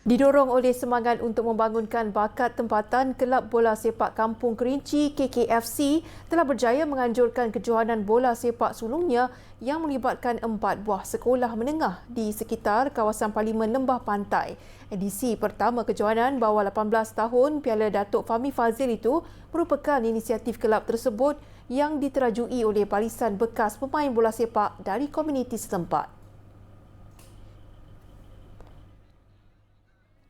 Didorong oleh semangat untuk membangunkan bakat tempatan, Kelab Bola Sepak Kampung Kerinci KKFC telah berjaya menganjurkan kejohanan bola sepak sulungnya yang melibatkan empat buah sekolah menengah di sekitar kawasan Parlimen Lembah Pantai. Edisi pertama kejohanan bawah 18 tahun Piala Datuk Fahmi Fazil itu merupakan inisiatif kelab tersebut yang diterajui oleh barisan bekas pemain bola sepak dari komuniti setempat.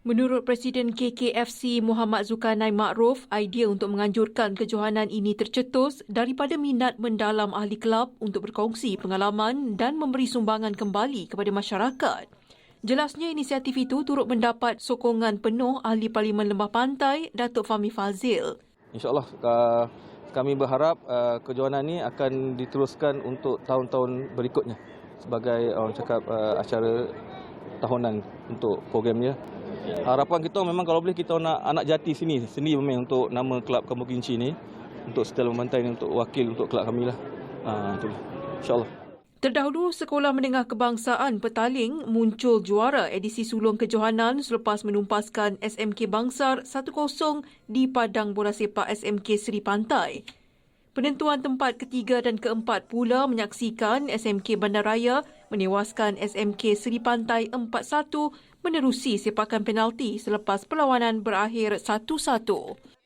Menurut Presiden KKFC Muhammad Zulkarnain Ma'ruf, idea untuk menganjurkan kejohanan ini tercetus daripada minat mendalam ahli kelab untuk berkongsi pengalaman dan memberi sumbangan kembali kepada masyarakat. Jelasnya inisiatif itu turut mendapat sokongan penuh ahli Parlimen Lembah Pantai, Datuk Fahmi Fazil. InsyaAllah uh, kami berharap uh, kejohanan ini akan diteruskan untuk tahun-tahun berikutnya sebagai orang cakap uh, acara tahunan untuk programnya. Harapan kita memang kalau boleh kita nak anak jati sini, seni memang untuk nama kelab Kampung Kinci ni, untuk setelah memantai ni, untuk wakil untuk kelab kami lah. Ha, itulah. InsyaAllah. Terdahulu, Sekolah Menengah Kebangsaan Petaling muncul juara edisi sulung kejohanan selepas menumpaskan SMK Bangsar 1-0 di Padang Bola Sepak SMK Seri Pantai. Penentuan tempat ketiga dan keempat pula menyaksikan SMK Bandaraya menewaskan SMK Seri Pantai 4-1 menerusi sepakan penalti selepas perlawanan berakhir 1-1.